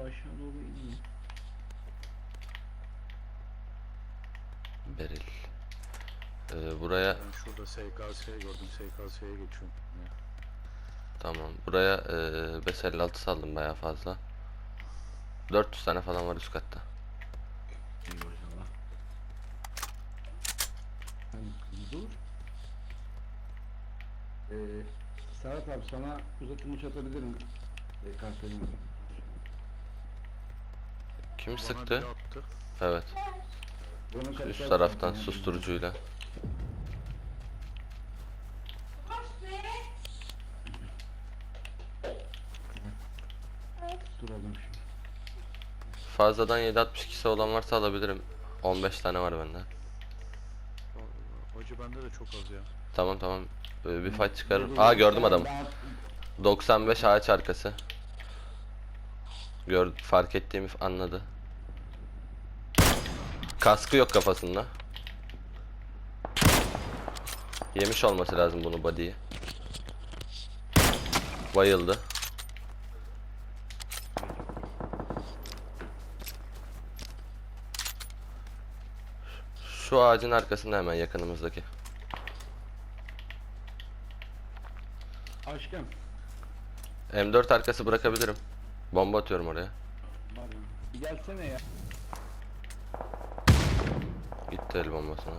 aşağı doğru iniyor. Beril. Ee, buraya Ben şurada SKS gördüm. SKS'ye geçiyorum. Ya. tamam. Buraya e, 556 saldım bayağı fazla. 400 tane falan var üst katta. Sen dur. Ee, Serhat abi sana uzatılmış atabilirim. Ee, kartlarını. Kim Bana sıktı? biri attı. Evet. Üst taraftan susturucuyla. Duralım şimdi. Fazladan 7.62'si olan varsa alabilirim. 15 tane var bende. Allah, Hoca bende de çok az ya. Tamam tamam. Ee, bir fight çıkarırım. Aa gördüm adamı. ben- 95 ağaç arkası. Gör, fark ettiğimi anladı. Kaskı yok kafasında. Yemiş olması lazım bunu body'yi. Bayıldı. Şu ağacın arkasında hemen yakınımızdaki. Aşkım. M4 arkası bırakabilirim. Bomba atıyorum oraya. Bir gelsene ya. Gitti el bombasına.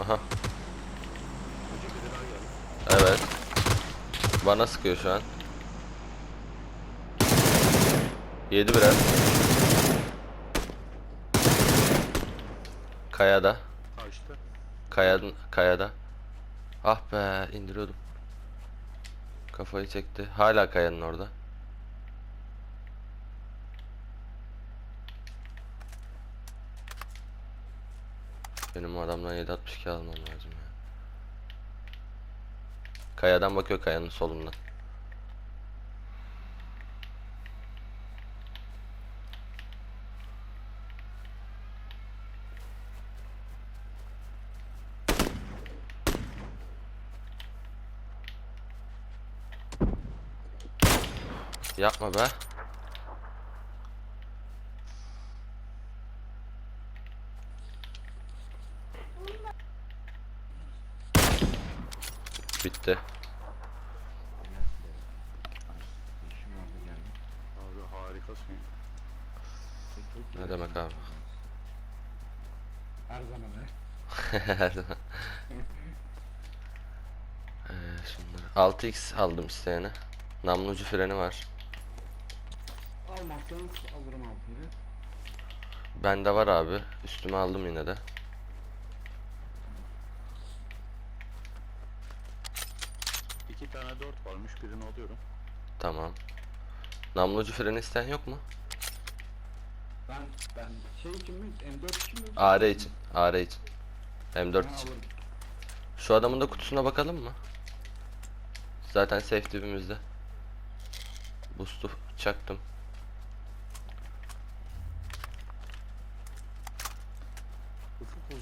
Aha evet. Bana sıkıyor şu an. Yedi biraz. Kayada. Kaçtı. Kayada, kayada. Ah be indiriyordum. Kafayı çekti. Hala kayanın orada. Benim adamdan 762 almam lazım ya. Kayadan bakıyor kayanın solundan. Yapma be. Bitti. Abi harikasın. Ne demek abi? Her zaman he. Her zaman. Ee, şunları. 6x aldım isteyene. Namlucu freni var. Almazsanız alırım altını. Bende var abi. Üstüme aldım yine de. İki tane dört varmış. Birini alıyorum. Tamam. Namlucu freni isteyen yok mu? Ben ben şey için mi? M4 için mi? AR için. AR için. M4 Ha, için. alırım. Şu adamın da kutusuna bakalım mı? Zaten safe dibimizde. Boost'u çaktım.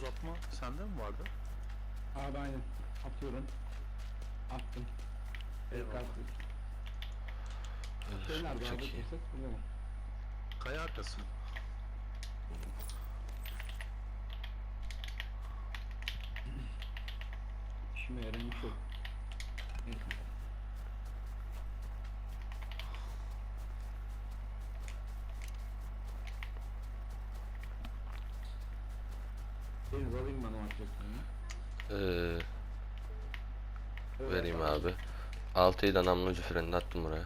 Uzatma sende mi vardı? Abi aynen. Atıyorum. Attım. Eyvallah. Kartı. Şey nerede abi? mı? Kaya arkası. İşime yaramış yok. Neyse. Ee, vereyim abi. 6'yı da namlucu frenini attım buraya.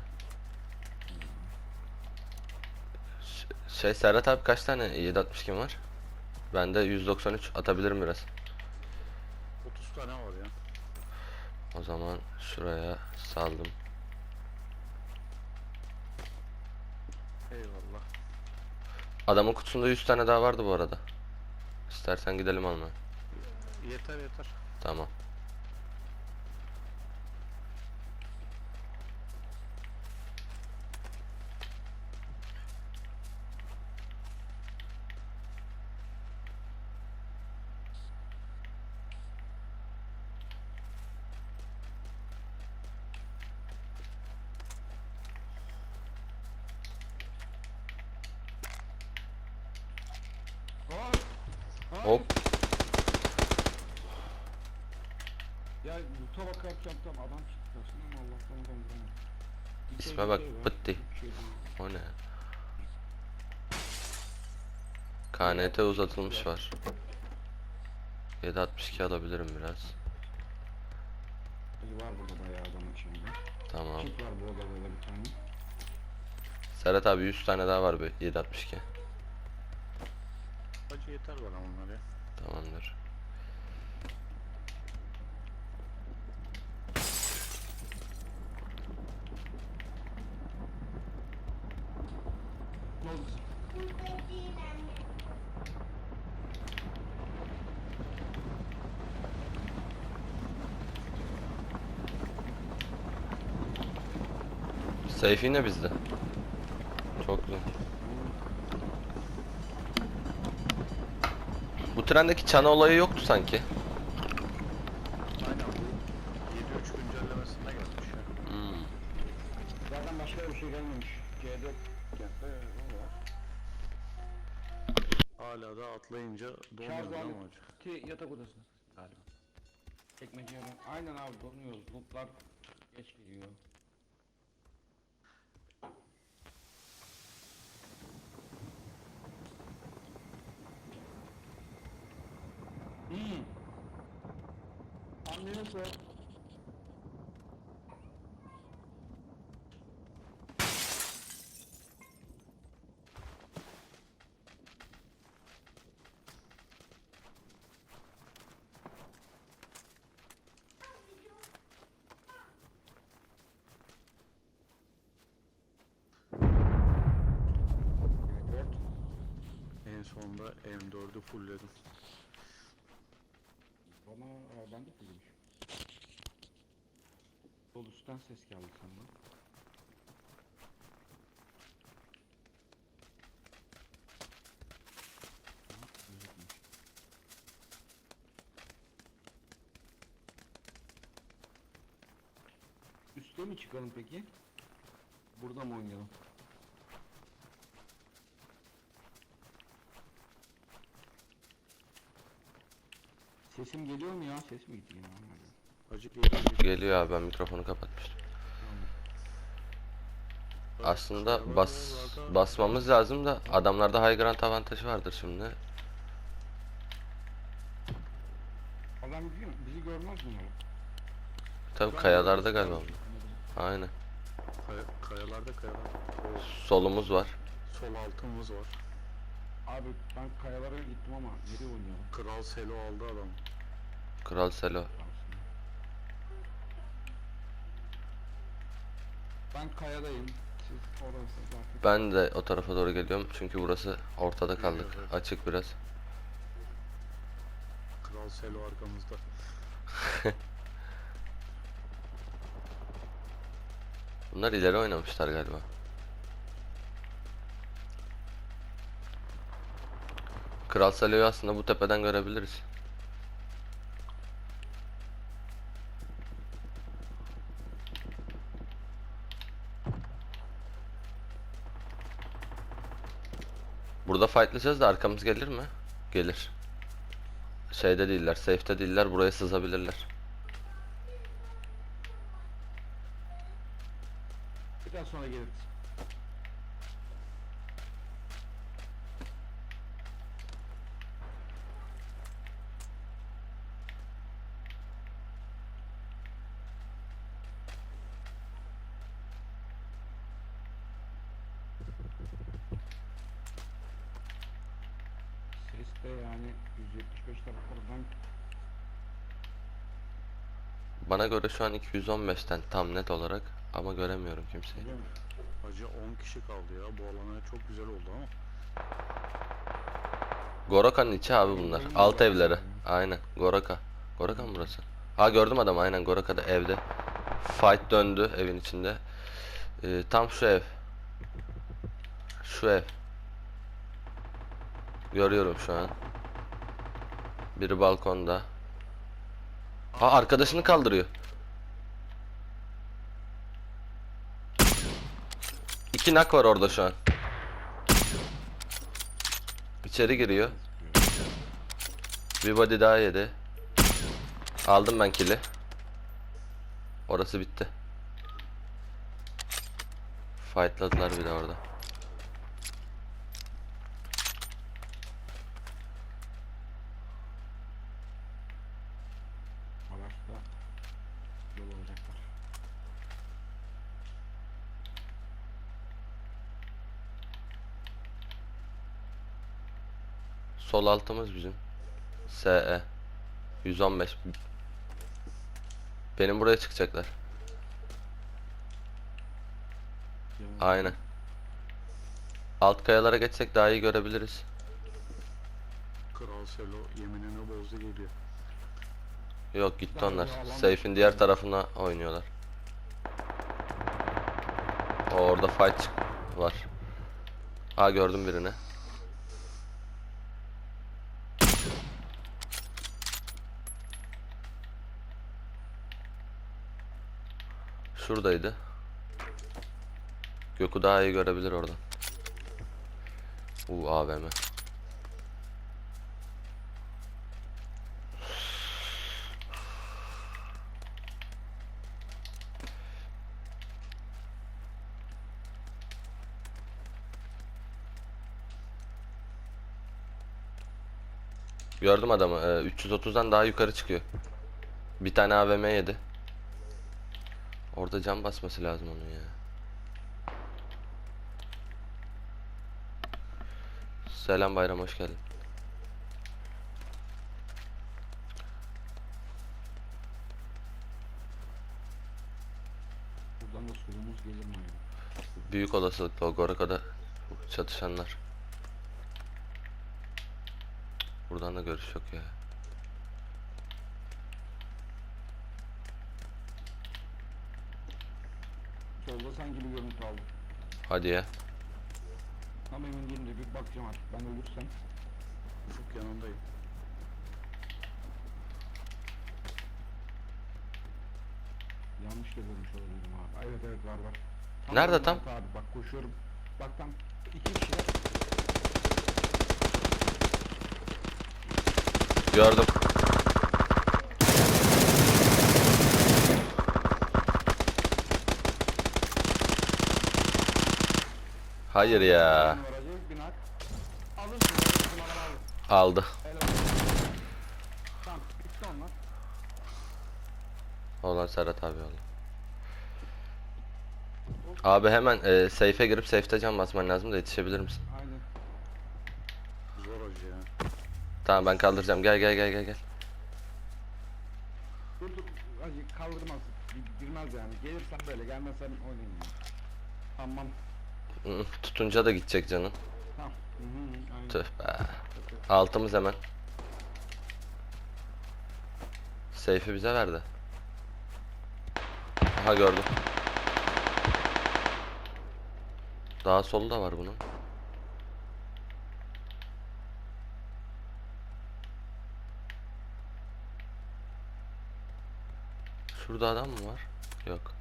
Şey Serhat abi kaç tane 762 var? Bende 193 atabilirim biraz. 30 tane var ya. O zaman şuraya saldım. Eyvallah. Adamın kutusunda 100 tane daha vardı bu arada. İstersen gidelim almaya. Yeter yeter. Tamam. Hop. Ya bakarken tam adam çıktı karşısına ama Allah'tan adam vuramadı. Bir İsme şey bak, şey var, Pıtti. bir şey değil. O ne? KNT uzatılmış var. 762 alabilirim biraz. Ali var burada bayağı adamın içinde. Tamam. Kit var bu odada da bir tane. Serhat abi 100 tane daha var be 762. Hacı yeter bana onlar ya. Tamamdır. Safe yine bizde. Çok güzel. Bu trendeki çana olayı yoktu sanki. Aynen bu 7.3 güncellemesinde gelmiş ya. Hmm. Zaten başka bir şey gelmemiş. C4 kentte o var. Hala da atlayınca donuyor ama hacı. aleti yatak odasında galiba. Çekmeceye Aynen abi donuyoruz. Lootlar geç geliyor. Hmm. Annesi. Dört. Sonunda M4'ü fullledim. Bana aa, ben de kızmış. Sol üstten ses geldi gözükmüş. Üste mi çıkalım peki? Burada mı oynayalım? Sesim geliyor mu ya? Ses mi gitti yine? Hacı geliyor. Geliyor abi ben mikrofonu kapatmıştım. Aslında bas basmamız lazım da adamlarda high ground avantajı vardır şimdi. Adam mu? Bizi görmez bunlar. Tabi kayalarda galiba. Aynen. Kaya, kayalarda kayalar. Solumuz var. sol altımız var. Abi ben kayalara gittim ama nereye oynayalım? Kral Selo aldı adam. Kral Selo. Ben kayadayım. Siz orası zaten. Ben de o tarafa doğru geliyorum çünkü burası ortada kaldık. Evet. Açık biraz. Kral Selo arkamızda. Bunlar ileri oynamışlar galiba. Kral Selo'yu aslında bu tepeden görebiliriz. Burada fightlayacağız da arkamız gelir mi? Gelir. Şeyde değiller, safe'te değiller, buraya sızabilirler. Biraz sonra geliriz. De yani 175 taraflardan Bana göre şu an 215'ten tam net olarak ama göremiyorum kimseyi. biliyor musun? Hacı 10 kişi kaldı ya. Bu alana çok güzel oldu ama. Goroka'nın içi abi bunlar. Alt evleri. Aynen. Goroka. Goroka mı burası? Ha gördüm adamı aynen Goroka'da evde. Fight döndü evin içinde. Ee, tam şu ev. Şu ev. Görüyorum şu an. Biri balkonda. Ha arkadaşını kaldırıyor. İki nak var orada şu an. İçeri giriyor. Bir body daha yedi. Aldım ben kill'i. Orası bitti. Fightladılar bir de orada. Sol altımız bizim. SE 115. Benim buraya çıkacaklar. Aynen. Alt kayalara geçsek daha iyi görebiliriz. Kral Selo yeminini bozdu geliyor. Yok gitti onlar. Safe'in diğer tarafına oynuyorlar. Orada fight var. Ha gördüm birini. Şuradaydı. Gökü daha iyi görebilir oradan. U AVM. Gördüm adamı. Ee, 330'dan daha yukarı çıkıyor. Bir tane AVM yedi. Orada cam basması lazım onun ya. Selam Bayram hoş geldin. Buradan da solumuz gelir mi? Büyük olasılıkla o Goraka'da çatışanlar. Buradan da görüş yok ya. Solda sanki bir görüntü aldım. Hadi ya. Tam emin değilim de bir bakacağım artık. Ben ölürsem. Ufuk yanındayım. Yanlış da görmüş olabilirim abi. Evet evet var var. Nerede önümde tam? Abi bak koşuyorum. Bak tam iki kişiler. Gördüm. Hayır ya. Aldı. Olan Serhat abi oldu. Abi hemen e, safe'e girip safe'te can basman lazım da yetişebilir misin? Aynen. Zor hoca ya. Tamam ben kaldıracağım. Gel gel gel gel gel. Dur dur. Hacı kaldırmaz. Gi- Girmez yani. Gelirsen böyle gelmezsen oynayayım. Tamam. Tutunca da gidecek canın. Tamam. Tüh be. Altımız hemen. Safe'i bize verdi. Aha gördüm. Daha solu da var bunun. Şurada adam mı var? Yok.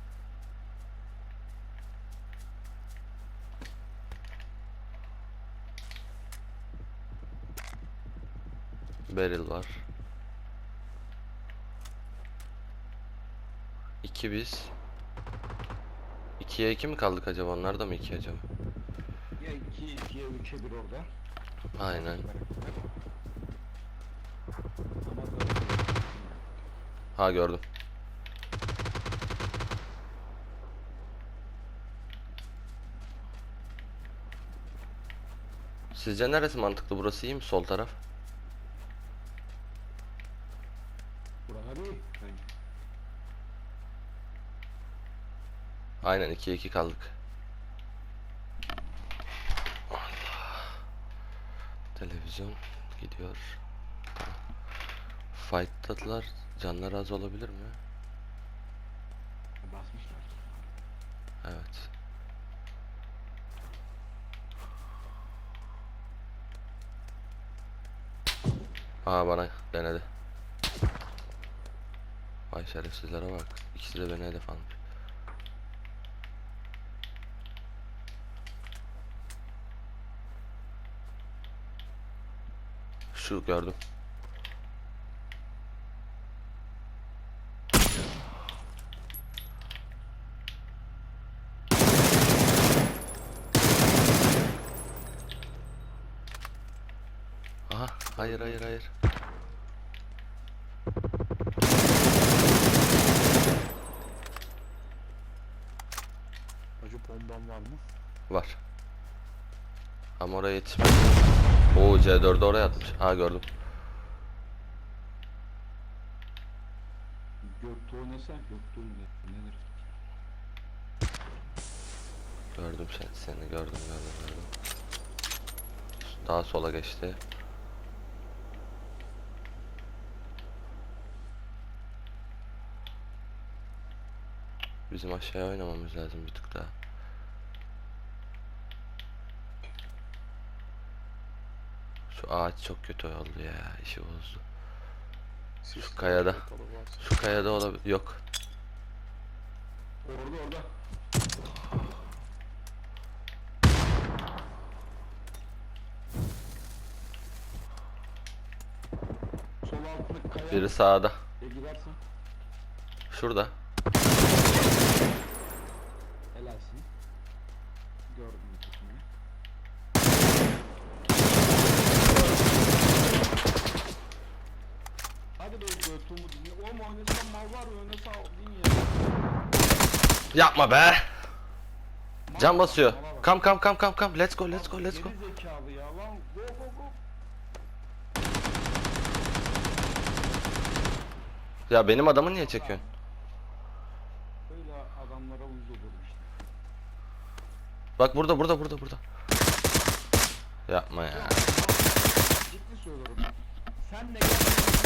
Beril var. İki biz. İkiye iki mi kaldık acaba? Onlar da mı iki acaba? Ya 2 2'ye 3'e 1 orada. Aynen. Ha gördüm. Sizce neresi mantıklı? Burası iyi mi? Sol taraf. Aynen 2'ye 2 kaldık. Allah. Televizyon gidiyor. Fight'tadılar. Canları az olabilir mi? Basmışlar. Evet. Aa bana denedi. Vay şerefsizlere bak. İkisi de beni hedef almış. Şu gördüm. Aha hayır hayır hayır. Acı bombam var mı? Var. Ama oraya yetişmez. Oo C4'ü oraya atmış. Ha gördüm. Göktuğ oynasa Göktuğ ne- nedir? Gördüm seni, seni gördüm gördüm gördüm. Daha sola geçti. Bizim aşağıya oynamamız lazım bir tık daha. Şu ağaç çok kötü oldu ya, işi bozdu. Sis kayada. Şu kayada olabilir, yok. Orada orada. Sol altındaki kaya. Biri sağda. E gidersin. Şurada. Helalsin. Gördüm bir kısmını. Hadi be götümü dinle. Oğlum oynasam mal var ya oynasa din ya. Yapma be. Can basıyor. Kam kam kam kam kam. Let's go let's go let's go. Geri zekalı ya lan. Go go go. Ya benim adamı niye çekiyorsun? Böyle adamlara uyuz olur işte. Bak burada burada burada burada. Yapma ya. Ciddi söylüyorum. Sen de gel.